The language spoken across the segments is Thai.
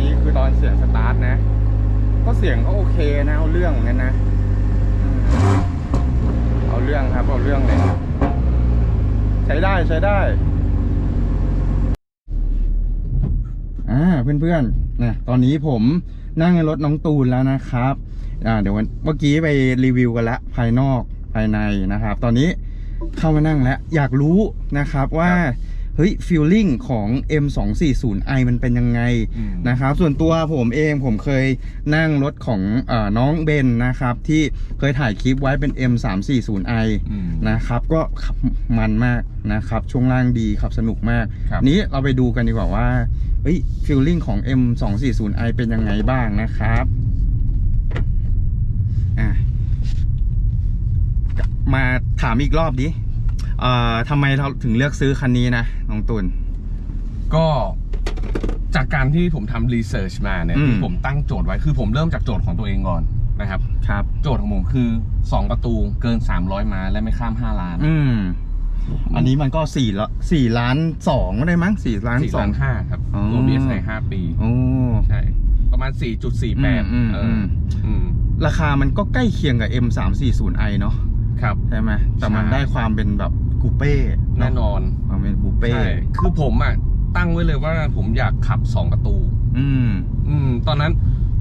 นี้คือตอนเสียงสตาร์ทนะ ก็เสียงก็โอเคนะ เอาเรื่องเหมือนกันนะ เอาเรื่องครับ เอาเรื่องเลย ใช้ได้ใช้ได้ อ่าเพื่อนๆนะตอนนี้ผมนั่งในรถน้องตูนแล้วนะครับ อ่าเดี๋ยววันเมื่อกี้ไปรีวิวกันละภายนอกภายในนะครับ ตอนนี้เข้ามานั่งแล้ว อยากรู้นะครับว่า เฮ้ยฟีลลิ่งของ M240i มันเป็นยังไงอืมนะครับ ส่วนตัวผมเองผมเคยนั่งรถของเออน้องเบนนะครับ ที่เคยถ่ายคลิปไว้เป็น M340i อืมนะครับ ก็ขับมันมากนะครับ ช่วงล่างดีขับสนุกมากครับนี้เราไปดูกันดีกว่าว่าเฮ้ยฟีลลิ่งของ M240i เป็นยังไงบ้างนะครับอะมาถามอีกรอบดิ เอ่อทำไมเราถึงเลือกซื้อคันนี้นะน้องตุล ก็จากการที่ผมทำรีเสิร์ชมาเนี่ยอืม ที่ผมตั้งโจทย์ไว้คือผมเริ่มจากโจทย์ของตัวเองก่อนนะครับ ครับ โจทย์ของผมคือ 2 ประตูเกิน 300 ม้าและไม่ข้าม 5 ล้านอืม อันนี้มันก็สี่ละสี่ล้านสองได้มั้งสี่ล้านสี่สอล้าง นห้าครับอ๋อ รวม BSI 5ปี โอ้ ใช่ ประมาณ 4.48อืมเออือม อืมราคามันก็ใกล้เคียงกับ M340i เนาะครับ ใช่ไหมแต่มันใช่ ได้ความเป็นแบบ คูเป้เะแน่นอนความเป็นคูเป้ใช่คือผมอะตั้งไว้เลยว่าผมอยากขับ2ประตู อืม อืม ตอนนั้น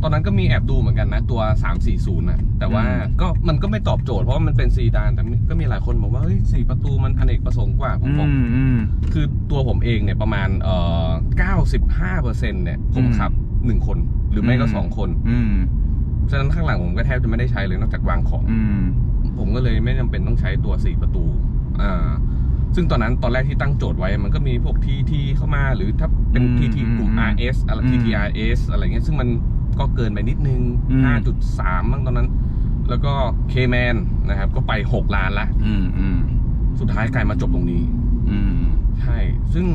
ตอนนั้นก็มีแอบดูเหมือนกันนะ ตัว 340นะแต่ว่าอืมก็มันก็ไม่ตอบโจทย์เพราะว่ามันเป็นซีดานแต่ก็มีหลายคนบอกว่าเฮ้ยสี่ประตูมันอเนกประสงค์กว่าผมอืบอกมอืมคือตัวผมเองเนี่ยประมาณเอ่อ95เปอร์เซ็นต์เนี่ยผมอืมขับหนึ่งคนหรือไม่ก็อืมสองคน อืมฉะนั้นข้างหลังผมก็แทบจะไม่ได้ใช้เลยนอกจากวางของอืมผมก็เลยไม่จำเป็นต้องใช้ตัว4ประตู อ่าซึ่งตอนนั้นตอนแรกที่ตั้งโจทย์ไว้ มันก็มีพวก TT เข้ามาหรือถ้าเป็นอืม TT กลุ่มอืม RS อะไร อืม TTRS อะไรเงี้ยซึ่งมันก็เกินไปนิดนึง อืม 5.3บ้างตอนนั้น แล้วก็ K-Man นะครับ ก็ไป 6 ล้านละ อืมอืมสุดท้ายกลายมาจบตรงนี้ อืมใช่ ซึ่ง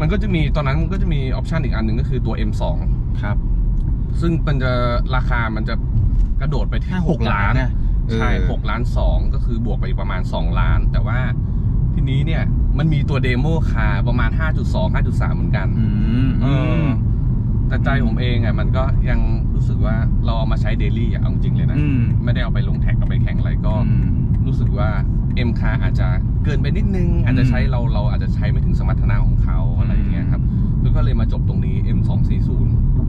มันก็จะมีตอนนั้นมันก็จะมีออปชันอีกอันหนึ่งก็คือตัว M2 ครับซึ่งมันจะราคามันจะกระโดดไปที่ห้าหก6ล้านล้าน นะเออ ใช่หกล้านสองก็คือบวกไปประมาณ2ล้าน แต่ว่าทีนี้เนี่ยมันมีตัวเดโมคาร์ประมาณ 5.2 5.3 เหมือนกันอืมเออือมแต่ใจผมเองอะมันก็ยังรู้สึกว่าเราเอามาใช้เดลี่อะเอาจริงเลยนะอืมไม่ได้เอาไปลงแท็กเอาไปแข่งอะไรก็อืมรู้สึกว่า M คาอาจจะเกินไปนิดนึง อาจจะใช้เราเราอาจจะใช้ไม่ถึงสมรรถนะของเขาอะไรอย่างเงี้ยครับแล้วก็เลยมาจบตรงนี้ M240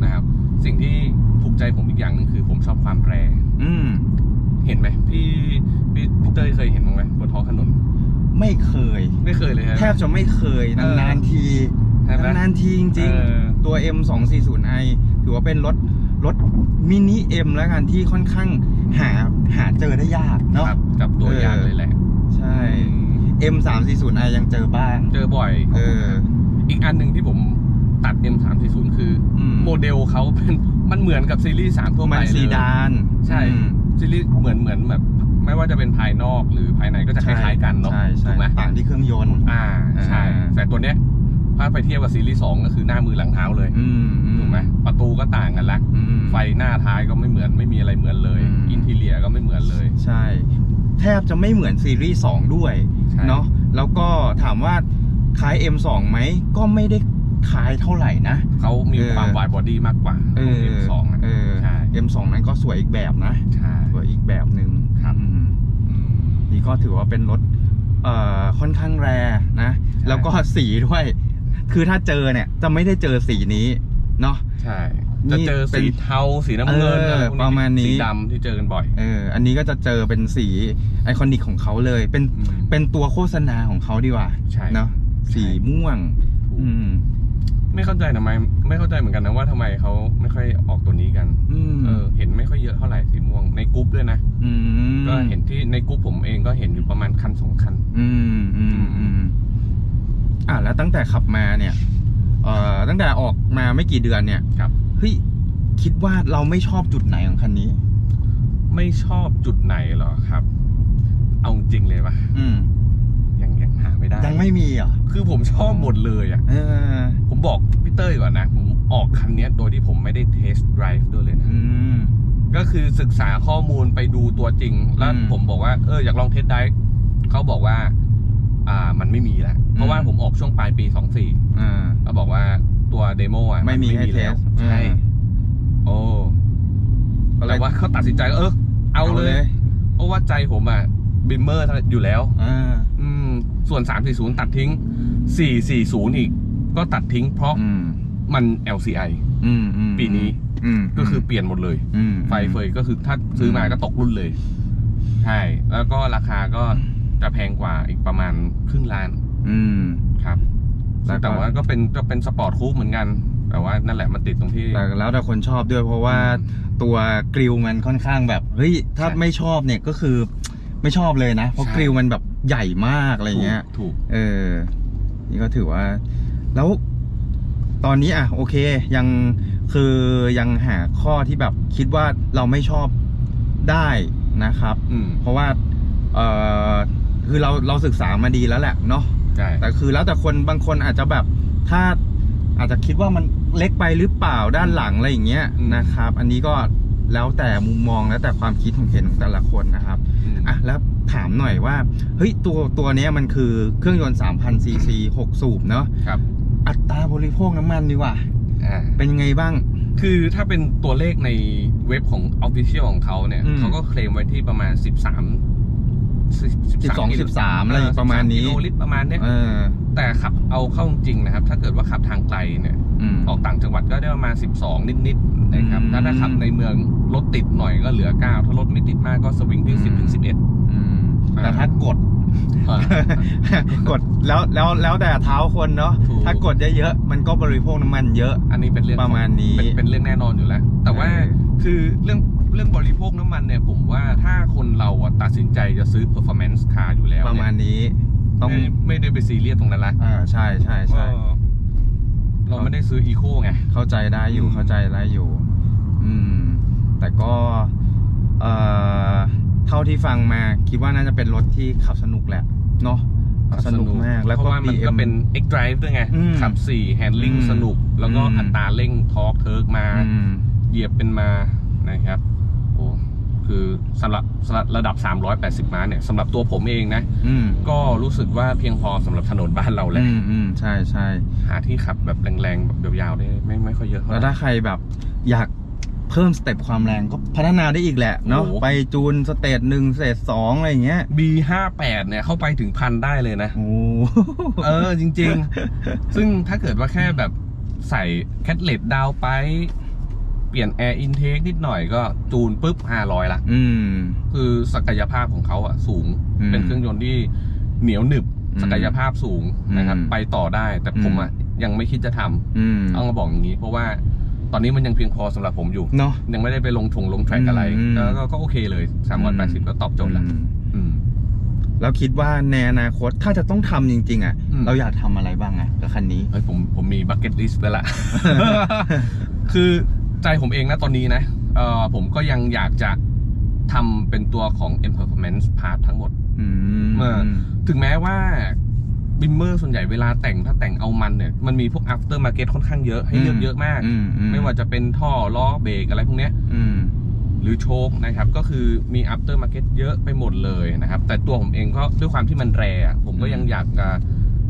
นะครับ สิ่งที่ถูกใจผมอีกอย่างหนึ่งคือผมชอบความแรงอืม เห็นไหมพี่พี่พี่เต้ยเคยเห็นบ้างไหมบนท้องถนน ไม่เคย ไม่เคยเลยฮะ แทบจะไม่เคยเออนานๆทีใช่ไหมนานๆทีจริงเออ ๆ ตัว M240i ถือว่าเป็นรถรถมินิ M แล้วกันที่ค่อนข้างหาหาเจอได้ยากเนาะ ครับกับตัวเออยางเลยแหละใช่ M340i ยังเจอบ้าง เจอบ่อย เออ อีกอันหนึ่งที่ผมตัด M340 คืออม โมเดลเขาเป็นมันเหมือนกับซีรีส์ 3 ทั่วไปมันเลย ซีดานใช่ อืม ซีรีส์เหมือนเหมือนแบบไม่ว่าจะเป็นภายนอกหรือภายในก็จะคล้ายๆกันเนาะใช่ใช่ถูกไหมต่างที่เครื่องยนต์อ่าใช่อ่าแต่ตัวเนี้ยถ้าไปเทียบกับซีรีส์2ก็คือหน้ามือหลังเท้าเลยอืมอืถูกไหมประตูก็ต่างกันละอืมไฟหน้าท้ายก็ไม่เหมือนไม่มีอะไรเหมือนเลยอืมอินทีเลียก็ไม่เหมือนเลย ใช่ แทบจะไม่เหมือนซีรีส์2ด้วยใช่เนาะแล้วก็ถามว่าคล้าย M2 ไหมก็ไม่ได้คล้ายเท่าไหร่นะเขามีเออความวายบอดี้มากกว่าเอของอ M2 อะเออใช่ M2 นั้นก็สวยอีกแบบนะใช่สวยอีก แบบหนึ่งครับอืมอืมนี่ก็ถือว่าเป็นรถเอ่อค่อนข้างแรนะใช่แล้วก็สีด้วย คือถ้าเจอเนี่ยจะไม่ได้เจอสีนี้เนาะใช่นี่จะเจอเป็สีนเทาสีน้ำเงินเอออะไรพวกประมาณนี้สีดำที่เจอกันบ่อยเอออันนี้ก็จะเจอเป็นสีไอคอนิกของเขาเลย เป็นอืมเป็นตัวโฆษณาของเขาดีกว่าใช่เนาะสีม่วงถูกอืม ไม่เข้าใจทำไม ไม่เข้าใจเหมือนกันนะว่าทำไมเขาไม่ค่อยออกตัวนี้กันอืมเออเห็นไม่ค่อยเยอะเท่าไหร่สีม่วงในกรุ๊ปด้วยนะ อืมก็เห็นที่ในกรุ๊ปผมเองก็เห็นอยู่ประมาณคันสองคัน อืมอืมอืมอะแล้วตั้งแต่ขับมาเนี่ย เอ่อตั้งแต่ออกมาไม่กี่เดือนเนี่ยครับ เฮ้ยคิดว่าเราไม่ชอบจุดไหนของคันนี้ ไม่ชอบจุดไหนเหรอครับ เอาจริงเลยปะอืมยังยังหา ไม่ได้ ยังไม่มีเหรอคือผมชอบหมดเลยอะเออผมบอกพี่เต้ยก่อนนะ ผมออกคันเนี้ยโดยที่ผมไม่ได้เทสต์ไดรฟ์ด้วยเลยนะอืมก็คือศึกษาข้อมูลไปดูตัวจริง แล้วอืมผมบอกว่าเอออยากลองเทสต์ไดรฟ์เขาบอกว่า อ่ามันไม่มีแล้วเพราะว่าอืมผมออกช่วงปลายปี24อ่าเขาบอกว่าตัวเดโมอะไม่มีให้แล้วเทสใช่อืมโอ้ก็เลยแต่ว่าเขาตัดสินใจเออเอาเลย เพราะว่าใจผมอะบิมเมอร์อยู่แล้วอ่าอืม ส่วน 340 ตัดทิ้ง 440 อีก ก็ตัดทิ้งเพราะอืมมัน LCI อืมอืมปีนี้อืมก็คือเปลี่ยนหมดเลยอืมไฟเฟยก็คือถ้าซื้อมาก็ตกรุ่นเลย ใช่ แล้วก็ราคาก็จะแพงกว่าอีกประมาณครึ่งล้านอืมครับแล้วก็แต่ว่าก็เป็นก็เป็นสปอร์ตคูปเหมือนกัน แต่ว่านั่นแหละมันติดตรงที่แต่แล้วแต่คนชอบด้วยเพราะว่าตัวกริลมันค่อนข้างแบบเฮ้ยถ้าใช่ไม่ชอบเนี่ยก็คือไม่ชอบเลยนะ เพราะใช่กริลมันแบบ ใหญ่มากอะไรเงี้ย ถูก เออ นี่ก็ถือว่า แล้วตอนนี้อะ โอเค ยังคือยังหาข้อที่แบบคิดว่าเราไม่ชอบได้นะครับอืมเพราะว่า เออคือเราเราศึกษามาดีแล้วแหละเนาะใช่แต่คือแล้วแต่คนบางคนอาจจะแบบถ้าอาจจะคิดว่ามันเล็กไปหรือเปล่าด้านหลังอะไรอย่างเงี้ยนะครับ อันนี้ก็แล้วแต่มุมมองแล้วแต่ความคิดของเห็นของแต่ละคนนะครับ อืมอะแล้วถามหน่อยว่าเฮ้ยตัวตัวเนี้ยมันคือเครื่องยนต์3,000ซีซี6สูบเนาะครับอัตราบริโภคน้ำมันดีกว่าอ่าเป็นยังไงบ้าง คือถ้าเป็นตัวเลขในเว็บของ Official ของเขาเนี่ยอืมเขาก็เคลมไว้ที่ประมาณ 13 12 13อะไรประมาณนี้กิโลลิตรประมาณเนี้ยเออแต่ขับเอาเข้าจริงนะครับ ถ้าเกิดว่าขับทางไกลเนี่ย อืมออกต่างจังหวัดก็ได้ประมาณ 12 นิดๆนะครับอืมถ้าถ้าขับในเมืองรถติดหน่อยก็เหลือ 9 ถ้ารถไม่ติดมากก็สวิงที่ 10ถึง11อืมแต่ถ้ากดอ่ากดแล้วแล้วแล้วแต่เท้าคนเนาะถูกถ้ากดเยอะๆมันก็บริโภคน้ำมันเยอะ อันนี้เป็นเรื่องประมาณนี้เป็นเป็นเรื่องแน่นอนอยู่แล้ว แต่ว่าเออคือเรื่องเรื่องบริโภคน้ำมันเนี่ยผมว่าถ้าคนเราอะตัดสินใจจะซื้อ performance car อยู่แล้ว ประเนี่ยมาณนี้ ต้องไม่ไม่ได้ไปซีเรียสตรงนั้นละอ่าใช่ใช่ใช่ เออเราไม่ได้ซื้ออีโคไง เข้าใจได้อยู่อืมเข้าใจได้อยู่ อืม แต่ก็เอ่อเท่าที่ฟังมาคิดว่าน่าจะเป็นรถที่ขับสนุกแหละเนาะขับสนุกมาก แล้วเพก็ราะว่ามันก็ BM เป็น X Drive ด้วยไงอืมขับ4 handling อืมสนุก แล้วก็อืมอัตราเร่งทอร์กเทิร์กมาอืมเหยียบเป็นมานะครับโอ้ คือสำหรับสำหรับระดับ 380 ม้าเนี่ยสำหรับตัวผมเองนะ อืมก็รู้สึกว่าเพียงพอสำหรับถนนบ้านเราแหละอืมอืมใช่ใช่หาที่ขับแบบแรงๆแบบยาวๆได้ไม่ไม่ค่อยเยอะเท่าไหแล้วร่ ถ้าใครแบบอยากเพิ่มสเต็ปความแรงก็พัฒนาได้อีกแหละเนาะโอ้โห ไปจูนสเตจหนึ่งสเตจสองอะไรอย่างเงี้ย B58 เนี่ยเข้าไปถึงพันได้เลยนะ โอ้เออจริง ๆ ซึ่งถ้าเกิดว่าแค่แบบใส่แคทเลตดาวไป เปลี่ยนแอร์อินเทคนิดหน่อยก็จูนปุ๊บ 500 ละอืม คือศักยภาพของเขาอะสูง อืมเป็นเครื่องยนต์ที่เหนียวหนึบ อืมศักยภาพสูงนะครับ อืมไปต่อได้ แต่ผมอะยังไม่คิดจะทำอืมต้องมาบอกอย่างนี้ เพราะว่าตอนนี้มันยังเพียงพอสำหรับผมอยู่ เนาะ ยังไม่ได้ไปลงทงลงแทร็กอะไรอืมก็ก็ก็โอเคเลย 380 ก็ตอบโจทย์แล้วอืมอืม แล้วคิดว่าในอนาคตถ้าจะต้องทำจริง ๆ อะ อืม เราอยากทำอะไรบ้างอะกับคันนี้ เฮ้ยผมผมมีบั c เก็ตลิสต์ไว้ละคือ ใจผมเองนะตอนนี้นะเอ่อผมก็ยังอยากจะทำเป็นตัวของ M Performance Part ทั้งหมดอืมเออถึงแม้ว่าบิมเมอร์ส่วนใหญ่เวลาแต่งถ้าแต่งเอามันเนี่ยมันมีพวก after market ค่อนข้างเยอะให้เลือกเยอะมากอือืไม่ว่าจะเป็นท่อล้อเบรกอะไรพวกเนี้ยอืมหรือโชคนะครับ ก็คือมี after market เยอะไปหมดเลยนะครับ แต่ตัวผมเองก็ด้วยความที่มันแรอะผมก็ยังอยากจะ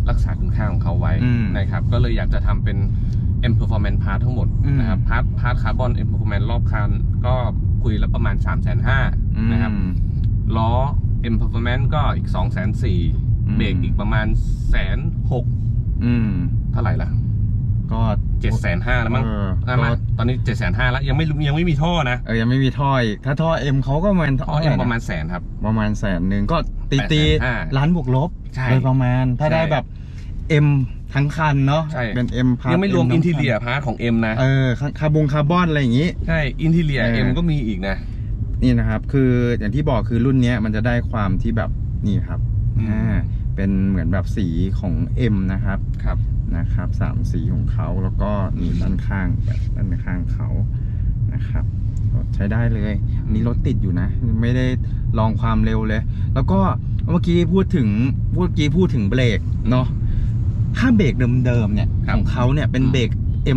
รักษาคุณค่าของเขาไว้อืมนะครับ ก็เลยอยากจะทำเป็น M Performance Part ทั้งหมดอืมนะครับพาร์ทพาร์ทคาร์บอน M Performance รอบคันก็คุยแล้วประมาณ 3 5 0 0 0 0นะครับอืมล้อ M Performance ก็อีก 2 4 0 0 0อืมเบรกอีกประมาณแสนหกอืมเท่าไหร่ล่ะ ก็เจ็ดแสนห้าแล้วมั้งเออได้ไหมก็ตอนนี้เจ็ดแสนห้าแล้วยังไม่ยังไม่มีท่อนะเออยังไม่มีท่ออีกถ้าท่อเอ็มเขาก็ประมาณท่อท่เอ็มไหนนประมาณแสนครับ ประมาณแสนหนึ่งก็ตีตี850,000ล้านบวกลบใช่โดยประมาณถ้าใช่ได้แบบ เอ็มทั้งคันเนาะใช่ เป็นเอ็มพาร์ยังไม่รวมอินทีเลียพาร์ทของ M นะ เออคาคาร์บงคาร์บอนอะไรอย่างงี้ ใช่ อินทีเลีย เออเอ็มก็มีอีกนะ นี่นะครับคืออย่างที่บอกคือรุ่นเนี้ยมันจะได้ความที่แบบนี่ครับอืม อ่าเป็นเหมือนแบบสีของ M นะครับครับ นะครับสามสีของเขาแล้วก็นี่ด้านข้างแบบด้านข้างเขานะครับก็ใช้ได้เลยอันนี้รถติดอยู่นะ ไม่ได้ลองความเร็วเลย แล้วก็เมื่อกี้พูดถึงเมื่อกี้พูดถึงเบรกเนาะ ถ้าเบรกเดิมๆเนี่ยครับของเขาเนี่ยเป็นเบรก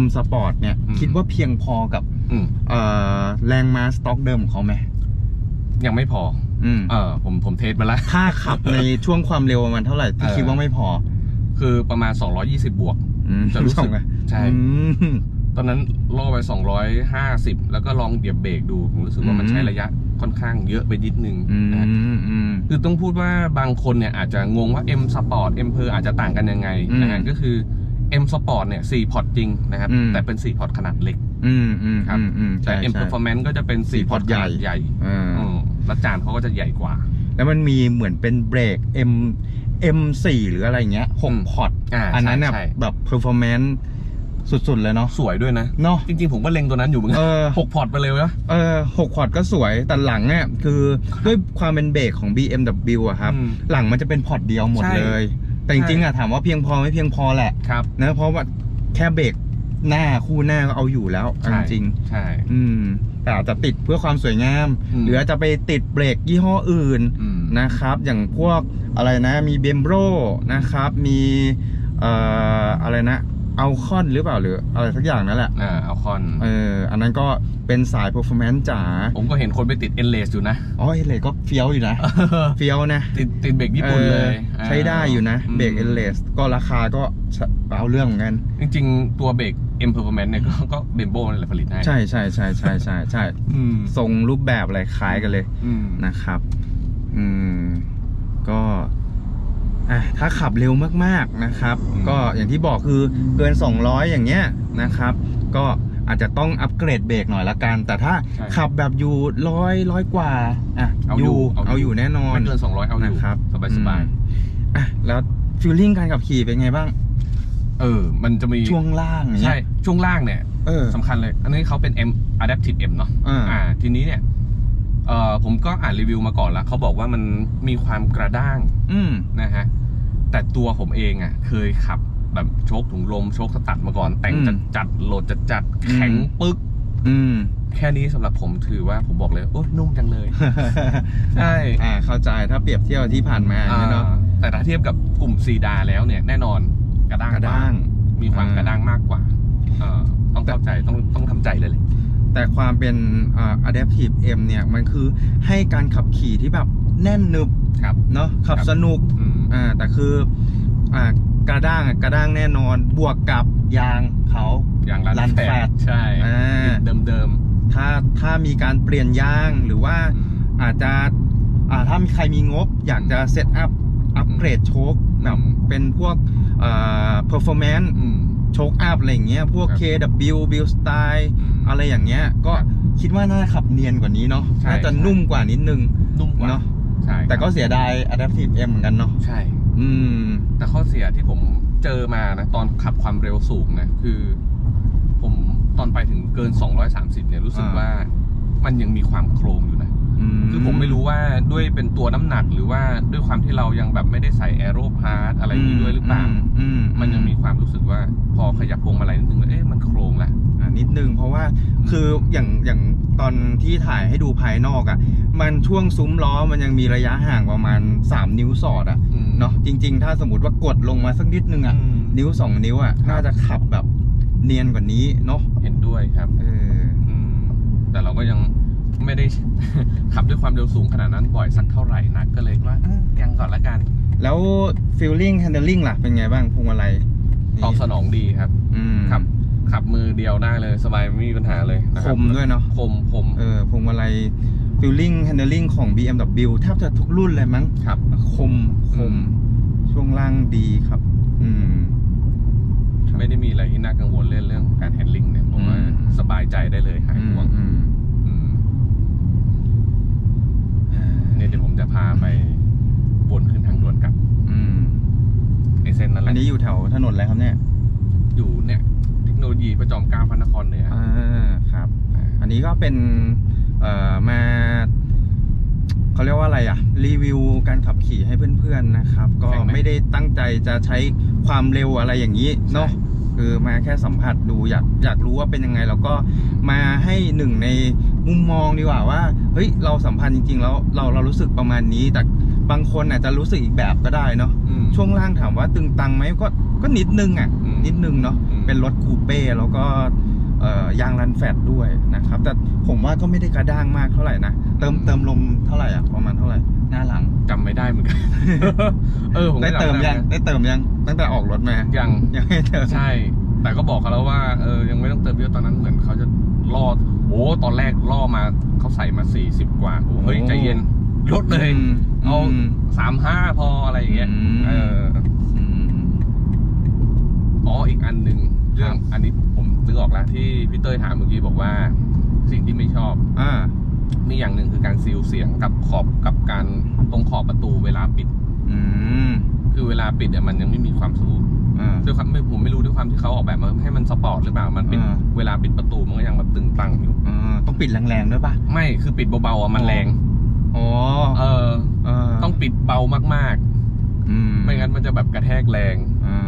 M Sport เนี่ยอืม คิดว่าเพียงพอกับอืมเอ่อแรงม้าสต็อกเดิมของเขาไหมยังไม่พอ อืมเออผมผมเทสมาแล้ว ถ้าขับในช่วงความเร็วประมาณเท่าไหร่ที่เออ คิดว่าไม่พอคือประมาณ 220 บวก อืมจะรู้สึก ส่งไหมใช่ อืม ตอนนั้นล่อไป 250 แล้วก็ลองเหยียบเบรกดู ผมรู้สึกว่ามันอืม ใช้ระยะ ค่อนข้างเยอะไปนิดนึงอืมนะฮะอืมคือต้องพูดว่าบางคนเนี่ยอาจจะงงว่า M Sport M Per อาจจะต่างกันยังไงนะฮะอืมก็คือ M Sport เนี่ย4พอร์ตจริงนะครับอืมแต่เป็น4พอร์ตขนาดเล็กอืมอืมครับอืมอืมแต่ใช่ M ใช่ Performance ก็จะเป็น4พอร์ต4ขนาดใหญ่อ่าอืมแล้วจานเขาก็จะใหญ่กว่า แล้วมันมีเหมือนเป็นเบรก M M4 หรืออะไรเงี้ยหอืกมพอร์ตอ่าอันนั้นน่ะใช่ใช่แบบ performance สุดๆเลยเนาะสวยด้วยนะเนาะจริงๆผมก็เล็งตัวนั้นอยู่เหมือนกัเอนอหกพอร์ตไปเลยวะเออหกพอร์ตก็สวยแต่หลังเนี่ยคือด้วยความเป็นเบรกของ BMW อะครับ อืมหลังมันจะเป็นพอร์ตเดียวหมดใช่เลย แต่จริงๆอะถามว่าเพียงพอไหม่เพียงพอแหละครับ นะเพราะว่าแค่เบรกหน้าคู่หน้าก็เอาอยู่แล้วเอาใช่จริงใช่ ๆอืมแต่อาจจะติดเพื่อความสวยงาม อืม หรืออาจจะไปติดเบรกยี่ห้ออื่น อืม นะครับอย่างพวกอะไรนะมีเบมโบรนะครับมีเอ่ออะไรนะ เอาคอนหรือเปล่าหรืออะไรสักอย่างนั่นแหละอ่าเอาคอน เอออันนั้นก็เป็นสาย performance จ๋าผมก็เห็นคนไปติดเอ็นเลสอยู่นะอ๋อเอเลก็เฟี้ยวอยู่นะเฟี้ยวนะติดติดเบรกญี่ปุ่นเลยออใช้ได้อยู่นะมเบรกเอเลสก็ราคาก็เอาเรื่องเหมือนกันจริง ๆ ตัวเบรก M Performance เนี่ยก็ก็เบมโบนั่นแหละผลิตให้ใช่ใช่ใช่ใช่ใช่ใช่อืมทรงรูปแบบอะไรคล้ายกันเลยอืมนะครับ อืมก็ อะถ้าขับเร็วมากๆนะครับอืมก็อย่างที่บอกคือเกิน 200 อย่างเงี้ยนะครับ ก็อาจจะต้องอัปเกรดเบรกหน่อยละกัน แต่ถ้าใช่ ขับแบบอยู่ร้อยร้อยกว่าอะเอาอยู่เอาอยู่แน่นอน ไม่เกิน 200 เอาอยู่นะครับสบายสบายอืมอะแล้วฟิลลิ่งการขับขี่เป็นไงบ้างเออ มันจะมีช่วงล่างอย่างใช่เงี้ยช่วงล่างเนี่ยเออ สำคัญเลย อันนี้เขาเป็น M Adaptive M เนาะอ่า ทีนี้เนี่ย เอ่อผมก็อ่านรีวิวมาก่อนแล้วเขาบอกว่ามันมีความกระด้างอืมนะฮะแต่ตัวผมเองอะ เคยขับแบบโชคถุงลมโชคสตัดมาก่อน แต่งอืมจัดจัดโหลดจัดจัดอืมแข็งปึ๊ก อืม แค่นี้สำหรับผมถือว่าผมบอกเลยโอ้ยนุ่มจังเลย ใช่อ่าเข้าใจถ้าเปรียบเทียบกับที่ผ่านมาอย่างเงี้ยเนาะอ่าแต่ถ้าเทียบกับกลุ่มซีดาแล้วเนี่ย แน่นอนกระด้างกระด้างบ้มีความอ่ากระด้างมากกว่าเอ่อต้องเข้าใจต้องต้องทำใจเลยเลย แต่ความเป็นอ่า adaptive M เนี่ยมันคือให้การขับขี่ที่แบบแน่นหนึบครับเนาะขับครับสนุกอืมอ่าแต่คืออ่ากระด้างอะกระด้างแน่นอนบวกกับยางเขาอย่างรันรันแฟแฟดดใช่อ่าเดิมเดิมถ้าถ้ามีการเปลี่ยนยางหรือว่าๆอืมอาจจะอ่าถ้ามีใครมีงบอยากจะเซตอัพอัปเกรดโชคแบบอืมเป็นพวกอ่า performance อืม โชคอัพอะไรอย่างเงี้ย พวกครับ KW Build Style อืมอะไรอย่างเงี้ย ก็ครับคิดว่าน่าจะขับเนียนกว่านี้เนาะใช่น่าจะใช่นุ่มกว่านิดนึง นุ่มกว่าเนาะใช่ครับแต่ก็เสียดาย Adaptive M เหมือนกันเนาะ ใช่ อืม แต่ข้อเสียที่ผมเจอมานะ ตอนขับความเร็วสูงนะ คือ ผมตอนไปถึงเกิน 230 เนี่ย รู้สึกอ่าว่ามันยังมีความโครงอยู่นะ คือผมไม่รู้ว่าด้วยเป็นตัวน้ำหนักหรือว่าด้วยความที่เรายังแบบไม่ได้ใส่แอโรพาร์ทอะไรอย่างนี้ด้วยหรือเปล่าอืมมันยังมีความรู้สึกว่าพอขยับพวงมาลัยนิดนึงแล้วเอ๊ะมันโครงละอ่านิดนึงเพราะว่าคืออย่างอย่างตอนที่ถ่ายให้ดูภายนอกอะ่ะ มันช่วงซุ้มล้อมันยังมีระยะห่างประมาณ 3 นิ้วสอดอะ่ะอืมเนาะจริง ๆ ถ้าสมมติว่ากดลงมาสักนิดนึงอะ่ะอืมนิ้ว 2 นิ้วอะ่ะครับน่าจะขับแบบเนียนกว่านี้เนาะเห็นด้วยครับเอออืมแต่เราก็ยัง ไม่ได้ ขับด้วยความเร็วสูงขนาดนั้นบ่อยสักเท่าไหร่นักก็เลยว่าเอ้ยยังก่อนละกัน แล้ว feeling handling ล่ะเป็นไงบ้างพวงมาลัยตอบสนองดีครับ อืมขับ ขับมือเดียวได้เลยสบายไม่มีปัญหาเลยนะครับมด้วยเนาะคมคมเออพวงมาลัย feeling handling ของ BMW แทบจะทุกรุ่นเลยมั้ง ครับ คมคมอืมช่วงล่างดีครับ อืมไม่ได้มีอะไรที่น่ากังวลเรื่องเรื่องการแฮนด์ลิงเนี่ยผมว่าอืม สบายใจได้เลยหายห่วง อืมอืม อืม เนี่ยเดี๋ยวผม จะพาไปวนขึ้นทางด่วนกลับอืมไอเส้นนั่นแหอัละนนี้อยู่แถวถนนอะไรครับเนี่ยอยู่เนี่ย เทคโนโลยีประจอมเกล้าพระนครเหนืออ่าครับอันนี้ก็เป็นเอ่อมาเขาเรียกว่าอะไรอะรีวิวการขับขี่ให้เพื่อนๆนะครับ ก็แข็งไหมไม่ได้ตั้งใจจะใช้ความเร็วอะไรอย่างนี้เนาะใช่คือมาแค่สัมผัสดูอยากอยากรู้ว่าเป็นยังไง แล้วก็มาให้หนึ่งใน มุมมองดีกว่าว่าเฮ้ยเราสัมพันธ์จริง ๆ แล้วเราเรารู้สึกประมาณนี้ แต่บางคนอาจจะรู้สึกอีกแบบก็ได้เนาะอืม ช่วงล่างถามว่าตึงตังไหมก็ก็นิดนึงอะอืมนิดนึงเนาะอืม เป็นรถคูเป้แล้วก็เอ่อยางรันแฟตด้วยนะครับ แต่ผมว่าก็ไม่ได้กระด้างมากเท่าไหร่นะเติมเติมลมเท่าไหร่อะประมาณเท่าไหร่หน้าหลัง จำไม่ได้เหมือนกัน เออผมได้ก็เติมจำยังนะได้เติมยังตั้งแต่ออกรถมายัง ยังไม่เติม ใช่ แต่ก็บอกเขาแล้วว่าเออยังไม่ต้องเติมเยอะตอนนั้นเหมือนเขาจะล่อ โอ้ตอนแรกล่อมาเขาใส่มาสี่สิบกว่าโอ้เฮ้ยโอ้ใจเย็นลดเลยอืมเอาอืมสามห้าพออะไรอย่างเงี้ยอืมเอออืมอ๋ออีกอันหนึ่งเรื่องครับอันนี้ผมนึกออกแล้วที่พี่เต้ยถามเมื่อกี้บอกว่า สิ่งที่ไม่ชอบ อ่า มีอย่างหนึ่งคือการซีลเสียงกับขอบกับการตรงขอบประตูเวลาปิด อืมคือเวลาปิดเนี่ยมันยังไม่มีความสมูท อ่า ด้วยความไม่ผมไม่รู้ด้วยความที่เขาออกแบบมาให้มันสปอร์ตหรือเปล่ามันปิดอ่า เวลาปิดประตูมันก็ยังแบบตึงตังอยู่ อ่าต้องปิดแรงๆด้วยป่ะไม่คือปิดเบาๆอะมันแรง อ๋อเออเออต้องปิดเบามากอืมๆ ไม่งั้นมันจะแบบกระแทกแรง อ่า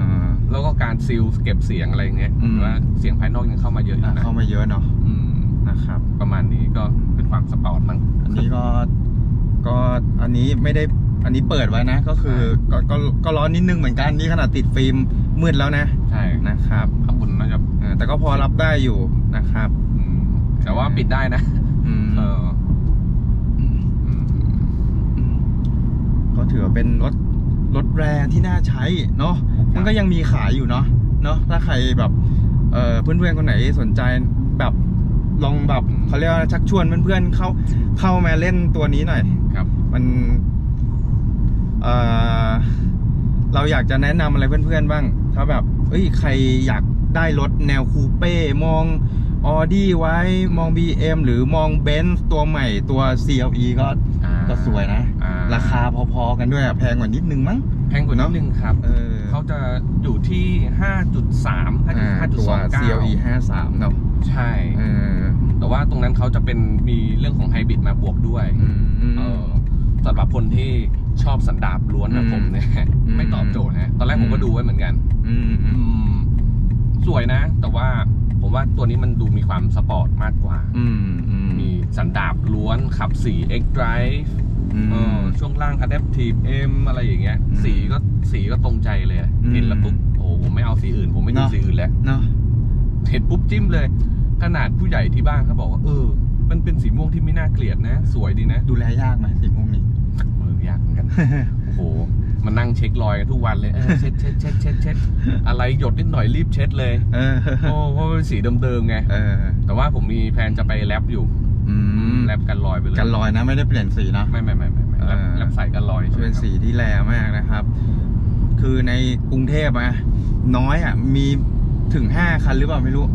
แล้วก็การซีลเก็บเสียงอะไรอย่างเงี้ยอืมผมว่าเสียงภายนอกยังเข้ามาเยอะอยู่อะนะเข้ามาเยอะเนาะอืมนะครับ ประมาณนี้ก็เป็นความสปอร์ตมั้ง อันนี้ก็ก็อันนี้ไม่ได้อันนี้เปิดไว้นะ ก็คือก็ก็ก็ร้อนนิดนึงเหมือนกันนี่ขนาดติดฟิล์ม มืดแล้วนะใช่นะครับข้างบนน่าจะอ่าแต่ก็พอรับได้อยู่นะครับ อืมแต่ว่าปิดได้นะอืมเอออืมก็ถือว่าเป็นรถรถแรงที่น่าใช้เนาะมันก็ยังมีขายอยู่เนาะเนาะถ้าใครแบบเออเพื่อนๆคนไหนสนใจแบบลองแบบเขาเรียกว่าชักชวนเพื่อนๆเข้าเข้ามาเล่นตัวนี้หน่อยครับ มันเออเราอยากจะแนะนำอะไรเพื่อนๆบ้าง ถ้าแบบเอ้ยใครอยากได้รถแนวคูเป้มองออดี้ไว้มอง BM หรือมองเบนซ์ตัวใหม่ตัว CLE ก็อ่าก็สวยนะอ่ราคาพอๆกันด้วยอะแพงกว่านิดนึงมั้ง แพงกว่านิดนึงครับเออเขาจะอยู่ที่ 5.3อ่าตัว5.29 CLE 53 เนาะใช่เออแต่ว่าตรงนั้นเขาจะเป็นมีเรื่องของไฮบริดมาบวกด้วยอืมอืมเออสำหรับคนที่ชอบสันดาบล้วนนะอืมผมเนี่ยอืมไม่ตอบโจทย์นะตอนแรกผมก็ดูไว้เหมือนกัน อืมอืมสวยนะ แต่ว่าผมว่าตัวนี้มันดูมีความสปอร์ตมากกว่า อืมอืมมีสันดาบล้วนขับ4 X Drive เออช่วงล่าง Adaptive M อะไรอย่างเงี้ย อืมสีก็สีก็ตรงใจเลยอะอืม เห็นแล้วปุ๊บโอ้โหผมไม่เอาสีอื่น ผมไม่ดูสีอื่นแล้ว เนาะเห็นปุ๊บจิ้มเลย ขนาดผู้ใหญ่ที่บ้านเขาบอกว่า เออ มันเป็นสีม่วงที่ไม่น่าเกลียดนะ สวยดีนะดูแลยากไหมสีม่วงนี้ เออยากเหมือนกัน โอ้โห มันนั่งเช็ครอยกันทุกวันเลยเออเช็ดเช็ดเช็ดเช็ดเช็ดอะไรหยดนิดหน่อยรีบเช็ดเลยเออโอ้เพราะมันเป็นสีเดิมๆไง เออแต่ว่าผมมีแพลนจะไปแรปอยู่อืมแรปกันรอยไปเลยกันรอยนะไม่ได้เปลี่ยนสีนะ ไม่ไม่ไม่ไม่ไม่แรปเออ แรปใส่กันรอยใช่ไหมเป็นครับสีที่แรงมากนะครับ คือในกรุงเทพอะน้อยอะมีถึงห้าคันหรือเปล่าไม่รู้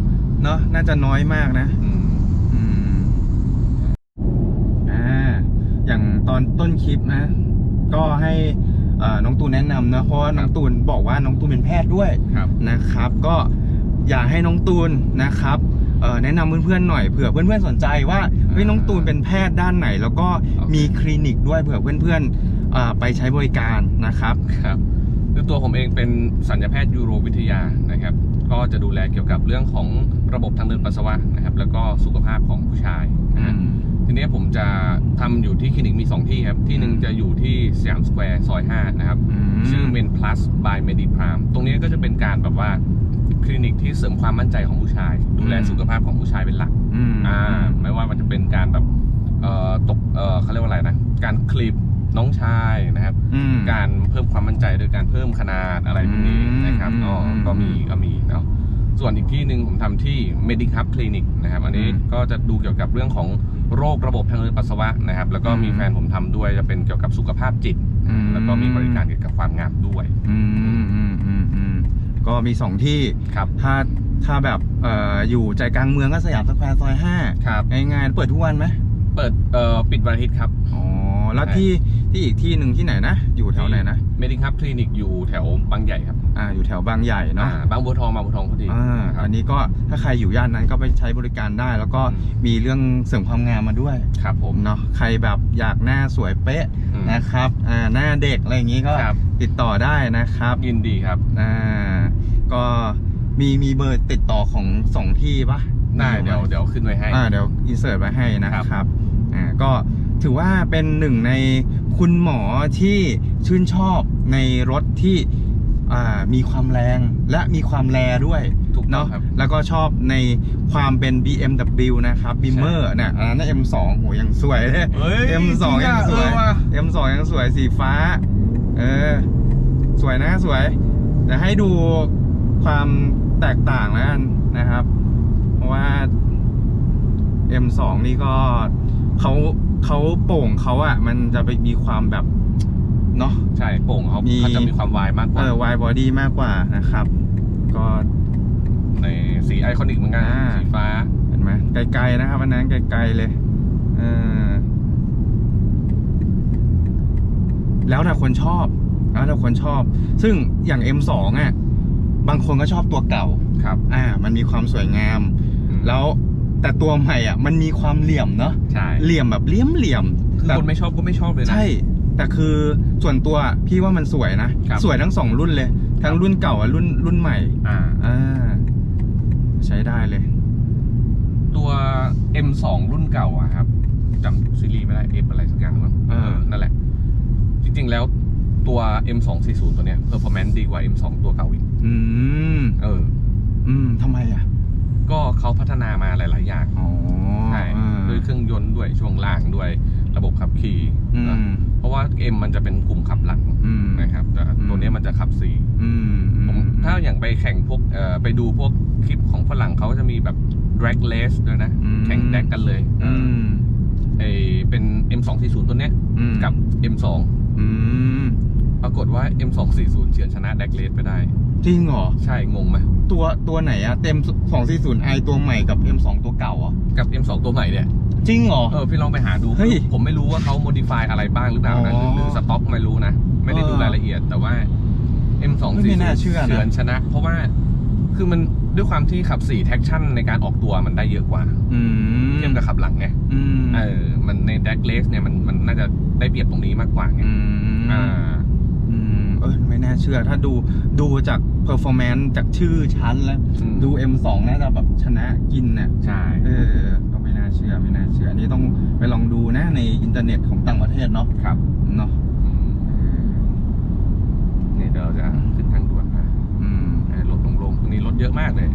เนาะน่าจะน้อยมากนะ อืมอืมอ่าอย่างตอนต้นคลิปนะ ก็ให้เอ่อ น้องตูนแนะนำนะเพราะว่าน้องตูนบอกว่าน้องตูนเป็นแพทย์ด้วยครับนะครับ ก็อยากให้น้องตูนนะครับเอ่อแนะนำเพื่อนๆหน่อยเผื่อเพื่อนๆสนใจว่าเฮ้ยน้องตูนเป็นแพทย์ด้านไหน แล้วก็โอเคมีคลินิกด้วยเผื่อเพื่อนๆเอ่อไปใช้บริการนะครับครับคือตัวผมเองเป็นสัญญาแพทย์ยูโรวิทยานะครับ ก็จะดูแลเกี่ยวกับเรื่องของระบบทางเดินปัสสาวะนะครับ แล้วก็สุขภาพของผู้ชายนะฮะทีนี้ผม จะทำอยู่ที่คลินิกมี 2 ที่ครับ ที่หนึ่งจะอยู่ที่สยามสแควร์ซอย 5 นะครับ ชื่อ Men Plus by Medipram ตรงนี้ก็จะเป็นการแบบว่าคลินิกที่เสริมความมั่นใจของผู้ชาย ดูแลอืมสุขภาพของผู้ชายเป็นหลักอืมอ่าไม่ว่ามันจะเป็นการแบบเอ่อตกเอ่อเขาเรียกว่าอะไรนะ การคลิปน้องชายนะครับอืมการเพิ่มความมั่นใจโดยการเพิ่มขนาดอะไรพวกนี้อืมนะครับอืมอ๋ออมก็มีก็มีเนาะ ส่วนอีกที่หนึ่งผมทำที่ Medicap Clinic นะครับ อันนี้อืมก็จะดูเกี่ยวกับเรื่องของโรคระบบทางเดินปัสสาวะนะครับ แล้วก็อืมมีแฟนผมทำด้วยจะเป็นเกี่ยวกับสุขภาพจิตอืมแล้วก็มีบริการเกี่ยวกับความงามด้วยอืมอืมอืมอืมก็มีสองที่ครับถ้าถ้าแบบเอ่ออยู่ใจกลางเมืองก็สยามสแควร์ซอยห้าครับง่ายๆเปิดทุกวันไหมเปิดเอ่อปิดวันอาทิตย์ครับอ๋อ แล้วใช่ ที่ที่อีกที่หนึ่งที่ไหนนะ อยู่แถวไหนนะ Medicap Clinic อยู่แถวบางใหญ่ครับอ่า อยู่แถวบางใหญ่เนาะ อ่าบางบัวทองบางบัวทองพอดี อ่าครับอันนี้ก็ถ้าใครอยู่ย่านนั้นก็ไปใช้บริการได้ แล้วก็อืม มีเรื่องเสริมความงามมาด้วย ครับผมเนาะ ใครแบบอยากหน้าสวยเป๊ะอืมนะครับ อ่า หน้าเด็กอะไรอย่างงี้ก็ครับติดต่อได้นะครับ ยินดีครับ อ่า ก็มีมีเบอร์ติดต่อของสองที่ปะได้มีเดี๋ยวไหมเดี๋ยวขึ้นไว้ให้ อ่า เดี๋ยวอินเสิร์ตไว้ให้นะคครัรับบอ่า ก็ ถือว่าเป็นหนึ่งในคุณหมอที่ชื่นชอบในรถที่อ่ามีความแรงและมีความแรด้วยถูกต้องเนาะครับแล้วก็ชอบในความเป็น BMW นะครับ Beamer เนี่ยอันนั้น M2 โหยังสวยเลยเฮ้ย M2 จริงยัอะงสวยเออว่ะ M2 ยังสวยสีฟ้า เออ สวยนะสวยเดี๋ยวให้ดูความแตกต่างแล้วกันนะครับ เพราะว่า M2 นี่ก็เขาเขาโป่งเขาอะมันจะไปมีความแบบเนาะ ใช่โป่งเขามี เขาจะมีความวายมากกเอว่าอวายบอดี้มากกว่านะครับ ก็ ในสีไอคอนิกเหมือนกันอ่า สีฟ้า เห็นไหมไกลๆนะครับอันนั้นไกลๆเลยเออแล้วแต่คนชอบแล้วแต่คนชอบ ซึ่งอย่าง M2 อะ บางคนก็ชอบตัวเก่า ครับ อ่า มันมีความสวยงามอืมแล้ว แต่ตัวใหม่อะมันมีความเหลี่ยมเนาะใช่เหลี่ยมแบบเหลี่ยมเหลี่ยมคือแต่คนไม่ชอบก็ไม่ชอบเลยนะใช่แต่คือส่วนตัวพี่ว่ามันสวยนะครับสวยทั้งสองรุ่นเลย ทั้งรุ่นเก่าอะรุ่นรุ่นใหม่ อ่าอ่าใช้ได้เลย ตัว M2 รุ่นเก่าอะครับจำซีรีส์ไม่ได้ F อะไรสักอย่างมั้งเออนั่นแหละ จริงๆแล้วตัว M240 ตัวเนี้ย performance ดีกว่า M2 ตัวเก่าอีก อืม เออ อืมทำไมอะ ก็เขาพัฒนามาหลาย ๆ อย่างอ๋อใช่อ่าด้วยเครื่องยนต์ด้วยช่วงล่างด้วยระบบขับขี่อืนะมเพราะว่า M มันจะเป็นกลุ่มขับหลังอืมนะครับแต่อืมตัวเนี้ยมันจะขับสี่อืมอืผมถ้าอย่างไปแข่งพวกเอ่อไปดูพวกคลิปของฝรั่งเขาก็จะมีแบบ drag race ด้วยนะอืมแข่งแดกกันเลยเออือมไอเป็น M240 ตัวเนี้ย อืมกับ M2 อืม ปรากฏว่า M240 เฉือนชนะแดกเลสไปได้ จริงเหรอ ใช่งงไหมตัวตัวไหนอะเต็ม 240i ตัวใหม่กับ M2 ตัวเก่าเหรอกับ M2 ตัวใหม่เนี่ย จริงเหรอ เออ พี่ลองไปหาดูเฮ้ยผมไม่รู้ว่าเขา modify อะไรบ้างหรือเปล่านะอ๋อหรือหรือสต็อกไม่รู้นะ ไม่ได้ดูเออรายละเอียดแต่ว่า M240 ไม่น่าเชื่อนะเฉือนชนะ เพราะว่าคือมันด้วยความที่ขับ4 traction ในการออกตัวมันได้เยอะกว่าอืมเทียบกับขับหลังไงอืมเออมันใน drag race เนี่ยมันมันน่าจะได้เปรียบตรงนี้มากกว่าไงอืมอ่าอืม เออไม่น่าเชื่อ ถ้าดูดูจาก performance จากชื่อชั้นแล้วอืม ดู M2 น่าจะแบบชนะกินน่ะใช่ เออก็ไม่น่าเชื่อไม่น่าเชื่ออันนี้ต้องไปลองดูนะในอินเทอร์เน็ตของต่างประเทศเนาะครับ เนาะอืมนี่เดี๋ยวเราจะขึ้นทางด่วนนะอืมเออรถโล่งๆตรงนี้รถเยอะมากเลย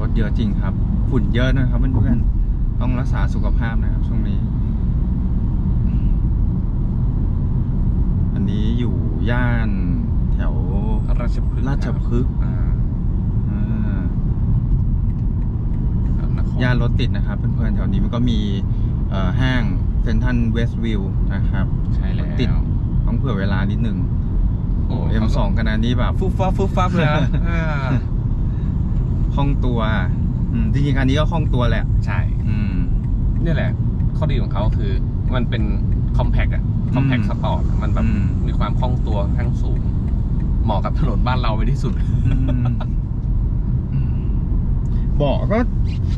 รถเยอะจริงครับ ฝุ่นเยอะนะครับเพื่อนๆต้องรักษาสุขภาพนะครับช่วงนี้ อั นนี้อยู่ย่านแถวราชพฤกษ์ราชพฤกษ์อ่าอ่านครย่านรถติดนะครับ เพื่อนๆแถวนี้มันก็มีเอ่อห้างเซนทันเวสต์วิวนะครับใช่แล้วติดต้องเผื่อเวลานิดหนึ่งโอ้โอ้ M2 ขนาดนี้แบบฟุบฟับฟุบฟับเลยนะอ่าคล่องตัวอืมจริงๆคันนี้ก็คล่องตัวแหละ ใช่ อืม นี่แหละ ข้อดีของเขาคือมันเป็นคอมแพกอะ คอมแพกอืมสปอร์ตมันแบบอืมมีความคล่องตัวค่อนข้างสูง เหมาะกับถนนบ้านเราไปที่สุดเบาะก็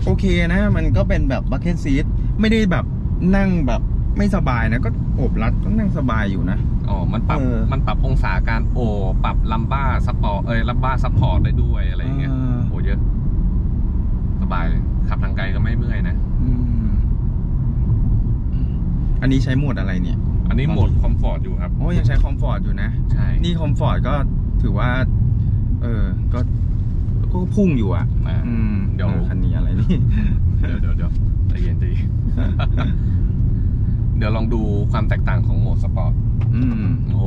โอเคนะ มันก็เป็นแบบบัคเก็ตซีทไม่ได้แบบนั่งแบบไม่สบายนะก็โอบรัดก็นั่งสบายอยู่นะอ๋อ มันปรับเออมันปรับองศาการโอปรับลัมบ้าสปอร์ต เอ้ยลัมบ้าซัพพอร์ตได้ด้วยอะไรอย่างเงี้ยเออโหเยอะ สบายเลย ขับทางไกลก็ไม่เมื่อยนะอืมอันนี้ใช้โหมดอะไรเนี่ย อันนี้โหมดคอมฟอร์ตอยู่ครับ โอ้ยังใช้คอมฟอร์ตอยู่นะ ใช่ นี่คอมฟอร์ตก็ถือว่า เออ ก็ก็พุ่งอยู่อะอ่าอืมเดี๋ยวออคันนี้อะไรนี่ เดี๋ยวเดี๋ยวเดี๋ยวใจเย็นใจเย็นเดี๋ยวลองดูความแตกต่างของโหมดสปอร์ต อืม โอ้โห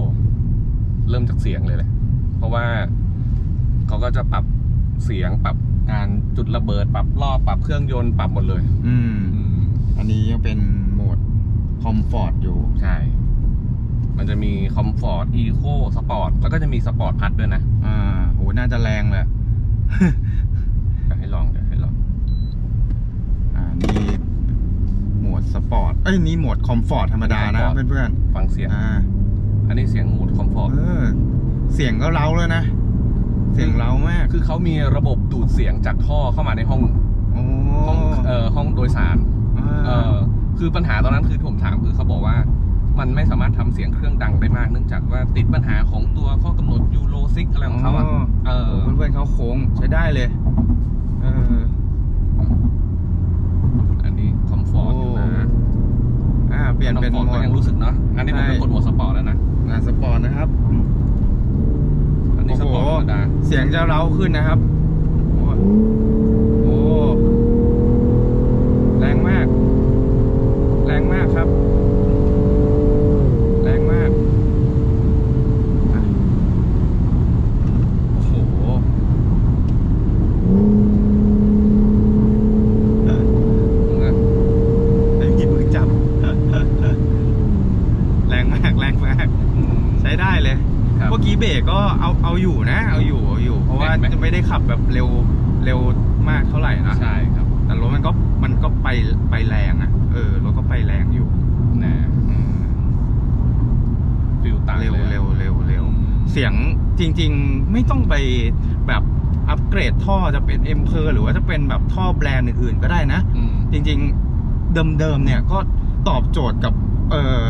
เริ่มจากเสียงเลยแหละ เพราะว่าเขาก็จะปรับเสียงปรับการจุดระเบิด ปรับรอบปรับเครื่องยนต์ปรับหมดเลย อืมอืมอันนี้ยังเป็นโหมด คอมฟอร์ตอยู่ใช่ มันจะมีคอมฟอร์ตอีโคสปอร์ตแล้วก็จะมีสปอร์ตพัดด้วยนะ อ่าโหน่าจะแรงเลยเดี๋ยวให้ลองเดี๋ยวให้ลอง อ่า นี่โหมดสปอร์ต เอ้ย นี่โหมดคอมฟอร์ตธรรมดานะเพื่อนฟังเสียง ๆ อ่า อันนี้เสียงโหมดคอมฟอร์ต เออ เสียงก็เล้าเลยนะ เสียงเล้ามากคือเขามีระบบดูดเสียงจากท่อเข้ามาในห้อง โอ้ห้องเอ่อห้องโดยสาร เออ คือปัญหาตอนนั้นคือผมถามคือเขาบอกว่า มันไม่สามารถทำเสียงเครื่องดังได้มาก เนื่องจากว่าติดปัญหาของตัวข้อกำหนดยูโรซิกอะไรของเขาอะเออโอ้เพื่อนๆเขาโค้งใช้ได้เลย เออ อันนี้คอมฟอร์ตอยู่นะอ่าเปลี่ยนคอมเป็นฟอร์ตโหมก็ดยังรู้สึกเนาะอันนี้ผมใช่เป็นกดโหมดสปอร์ตแล้วนะอ่าสปอร์ตนะครับอันนี้สปอร์ตธรรมดาเสียงจะเล้าขึ้นนะครับากครับ แรงมากโอ้โหไอ้ยิบมือจับ แรงมากแรงมากใช้ได้เลย เมื่อกี้เบรกก็เอาเอาอยู่นะ เอาอยู่เอาอยู่ เพราะว่าจะไม่ได้ขับแบบเร็วเร็วมากเท่าไหร่นะ ใช่ครับ แต่รถมันก็มันก็ไปไปแรงอะ เออรถก็ไปแรงอยู่นะอืมฟิลต่างเร็วลยเร็วเร็วเร็ว เสียงจริง ๆ ไม่ต้องไปแบบอัปเกรดท่อจะเป็นเอ็มเพอร์หรือว่าจะเป็นแบบท่อแบรนด์อื่นๆก็ได้นะ อืม จริงๆเดิมๆเนี่ยก็ตอบโจทย์กับเอ่อ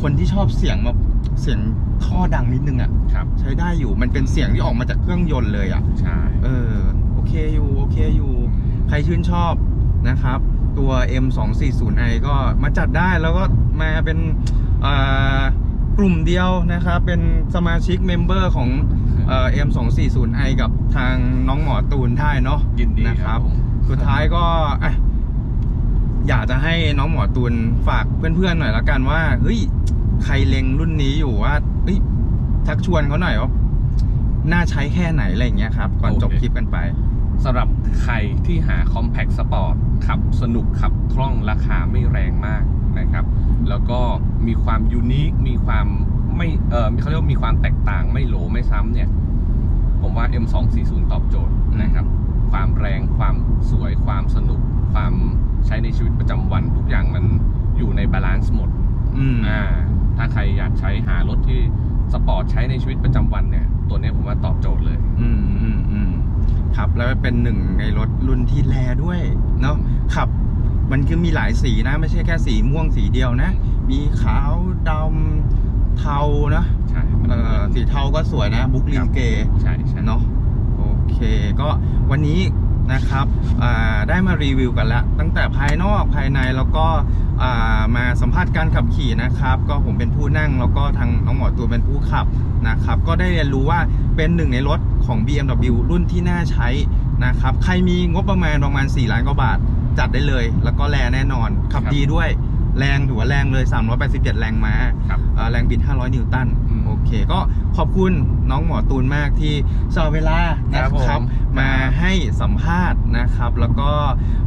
คนที่ชอบเสียงแบบเสียงท่อดังนิดนึงอะ่ะ ครับ ใช้ได้อยู่มันเป็นเสียงที่ออกมาจากเครื่องยนต์เลยอะ่ะ ใช่ เออ โอเคอยู่ โอเคอยู่ ใครชื่นชอบนะครับ ตัว M240i ก็มาจัดได้แล้วก็มาเป็นเอ่อกลุ่มเดียวนะครับ เป็นสมาชิกเมมเบอร์ของเอ่อ M240i กับทางน้องหมอตูนได้เนาะยินดีนะคครัรับบผมสุดท้ายก็อะอยากจะให้น้องหมอตูนฝากเพื่อนๆหน่อยละกันว่าเฮ้ยใครเล็งรุ่นนี้อยู่ว่าเฮ้ยทักชวนเขาหน่อยว่าน่าใช้แค่ไหนอะไรอย่างเงี้ยครับ ก่อนจบคลิปกันไป สำหรับใครที่หา Compact Sport ขับสนุกขับคล่องราคาไม่แรงมากนะครับ แล้วก็มีความยูนิค มีความไม่เออเขาเรียกว่ามีความแตกต่างไม่โหลไม่ซ้ำเนี่ย ผมว่า M240 ตอบโจทย์นะครับ ความแรงความสวยความสนุก ความใช้ในชีวิตประจำวันทุกอย่างมันอยู่ในบาลานซ์หมดอืมอ่าถ้าใครอยากใช้หารถที่สปอร์ตใช้ในชีวิตประจำวันเนี่ย ตัวเนี้ยผมว่าตอบโจทย์เลย อืมอืมอืม ครับแล้วเป็นหนึ่งในรถรุ่นที่แลด้วยเนาะขับมันคือมีหลายสีนะ ไม่ใช่แค่สีม่วงสีเดียวนะ มีขาวดำเทานะใช่มันเอ่อสีเทาก็สวยนะ บุ๊กลินเกใช่ใช่เนาะโอเค ก็วันนี้ นะครับอ่าได้มารีวิวกันแล้ว ตั้งแต่ภายนอกภายในแล้วก็อ่ามาสัมภาษณ์การขับขี่นะครับ ก็ผมเป็นผู้นั่งแล้วก็ทางน้องหมอตัวเป็นผู้ขับนะครับ ก็ได้เรียนรู้ว่าเป็นหนึ่งในรถของ BMW รุ่นที่น่าใช้นะครับ ใครมีงบประมาณประมาณ 4 ล้านกว่าบาท จัดได้เลย แล้วก็แรงแน่นอน ขับดีด้วยแรงถือว่าแรงเลย 387 แรงม้าครับเอ่อแรงบิด 500 นิวตันอืมโอเค ก็ ขอบคุณน้องหมอตูนมากที่สละเวลานะครับคผรับมมาให้สัมภาษณ์นะครับ แล้วก็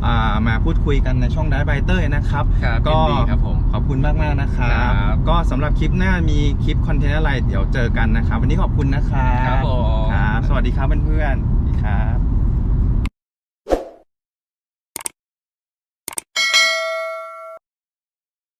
อ่ามาพูดคุยกันในช่องได้ไบเตอร์นะครับครับก็ยินดีครับผมขอบคุณมากมากๆนะครับครับ ก็สำหรับคลิปหน้ามีคลิปคอนเทนต์อะไรเดี๋ยวเจอกันนะครับ วันนี้ขอบคุณนะครับครับผมครับสวัสดีครับเพื่อนๆสวัสดีครับ